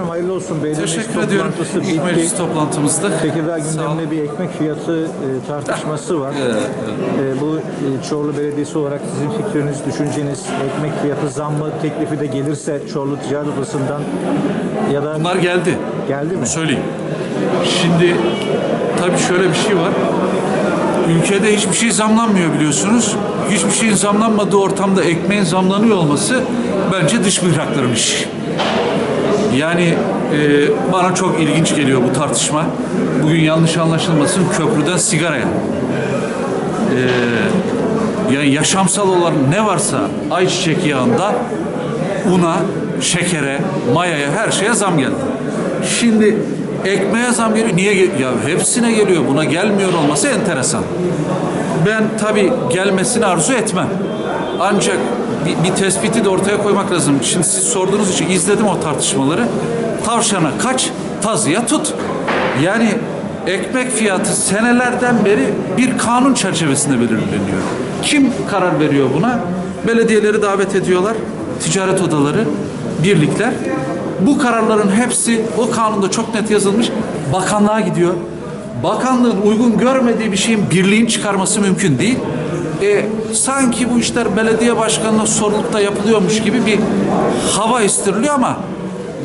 Hayırlı olsun. Belediye Teşekkür ediyorum. bitti. meclis toplantımızda. Tekirdağ gündeminde bir ekmek fiyatı e, tartışması var. Evet, E, bu e, Çorlu Belediyesi olarak sizin fikriniz, düşünceniz, ekmek fiyatı zammı teklifi de gelirse Çorlu Ticaret Odası'ndan ya da Bunlar geldi. geldi mi? Söyleyeyim. Şimdi tabii şöyle bir şey var. Ülkede hiçbir şey zamlanmıyor biliyorsunuz. Hiçbir şeyin zamlanmadığı ortamda ekmeğin zamlanıyor olması bence dış mihrakların işi. Yani e, bana çok ilginç geliyor bu tartışma. Bugün yanlış anlaşılmasın köprüden sigaraya. E, yani yaşamsal olarak ne varsa ayçiçek yağında una, şekere, mayaya her şeye zam geldi. Şimdi ekmeğe zam geliyor. Niye? Ya hepsine geliyor. Buna gelmiyor olması enteresan. Ben tabii gelmesini arzu etmem. Ancak bir, bir tespiti de ortaya koymak lazım. Şimdi siz sorduğunuz için izledim o tartışmaları. Tavşana kaç, tazıya tut. Yani ekmek fiyatı senelerden beri bir kanun çerçevesinde belirleniyor. Kim karar veriyor buna? Belediyeleri davet ediyorlar, ticaret odaları, birlikler. Bu kararların hepsi o kanunda çok net yazılmış. Bakanlığa gidiyor. Bakanlığın uygun görmediği bir şeyin birliğin çıkarması mümkün değil. E, sanki bu işler belediye başkanına sorulukta yapılıyormuş gibi bir hava estiriliyor ama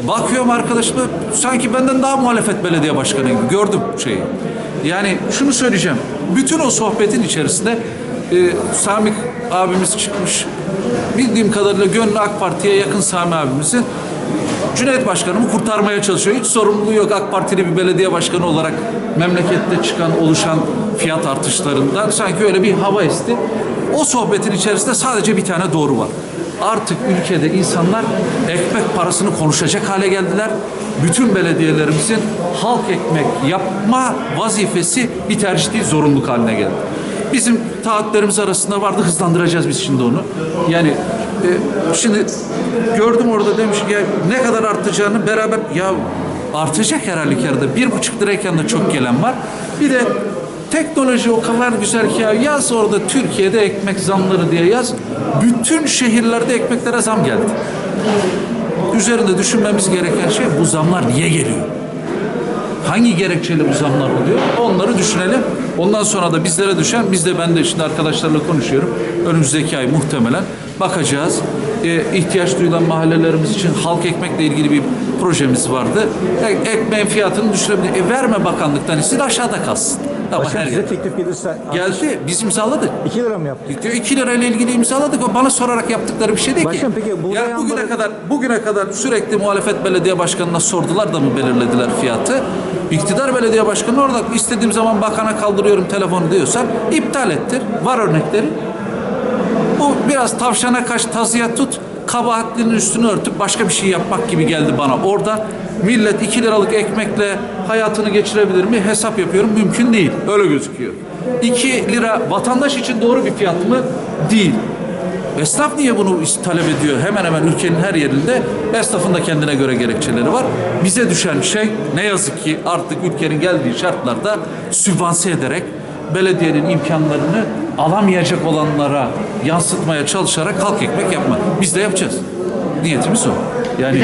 bakıyorum arkadaşlar sanki benden daha muhalefet belediye başkanı gibi gördüm şeyi. Yani şunu söyleyeceğim. Bütün o sohbetin içerisinde e, Sami abimiz çıkmış. Bildiğim kadarıyla gönlü AK Parti'ye yakın Sami abimizin Cüneyt Başkanımı kurtarmaya çalışıyor. Hiç sorumluluğu yok AK Partili bir belediye başkanı olarak memlekette çıkan, oluşan fiyat artışlarından sanki öyle bir hava esti. O sohbetin içerisinde sadece bir tane doğru var. Artık ülkede insanlar ekmek parasını konuşacak hale geldiler. Bütün belediyelerimizin halk ekmek yapma vazifesi bir tercih değil, zorunluluk haline geldi. Bizim taahhütlerimiz arasında vardı hızlandıracağız biz şimdi onu. Yani e, şimdi gördüm orada demiş ya ne kadar artacağını beraber ya artacak her halükarda. Bir buçuk lirayken de çok gelen var. Bir de teknoloji o kadar güzel ki ya yaz orada Türkiye'de ekmek zamları diye yaz. Bütün şehirlerde ekmeklere zam geldi. Üzerinde düşünmemiz gereken şey bu zamlar niye geliyor? hangi gerekçeyle bu zamlar oluyor? Onları düşünelim. Ondan sonra da bizlere düşen, biz de ben de şimdi arkadaşlarla konuşuyorum. Önümüzdeki ay muhtemelen bakacağız. Ee, ihtiyaç duyulan mahallelerimiz için halk ekmekle ilgili bir projemiz vardı. E, ekmeğin fiyatını düşürebilir. E, verme bakanlıktan istedim aşağıda kalsın. Ama Başkan her size yer. teklif gelirse Geldi. Biz imzaladık. 2 lira mı yaptı? Diyor 2 lirayla ilgili imzaladık. O bana sorarak yaptıkları bir şey değil Başkan, ki. peki buğday ya bugüne ambarı- kadar bugüne kadar sürekli muhalefet belediye başkanına sordular da mı belirlediler fiyatı? İktidar belediye başkanı orada istediğim zaman bakana kaldırıyorum telefonu diyorsan iptal ettir. Var örnekleri. Bu biraz tavşana kaç tazıya tut. Kabahatlinin üstünü örtüp başka bir şey yapmak gibi geldi bana. Orada millet 2 liralık ekmekle hayatını geçirebilir mi? Hesap yapıyorum. Mümkün değil. Öyle gözüküyor. 2 lira vatandaş için doğru bir fiyat mı? Değil. Esnaf niye bunu talep ediyor? Hemen hemen ülkenin her yerinde esnafın da kendine göre gerekçeleri var. Bize düşen şey ne yazık ki artık ülkenin geldiği şartlarda sübvanse ederek belediyenin imkanlarını alamayacak olanlara yansıtmaya çalışarak halk ekmek yapma. Biz de yapacağız. Niyetimiz o. Yani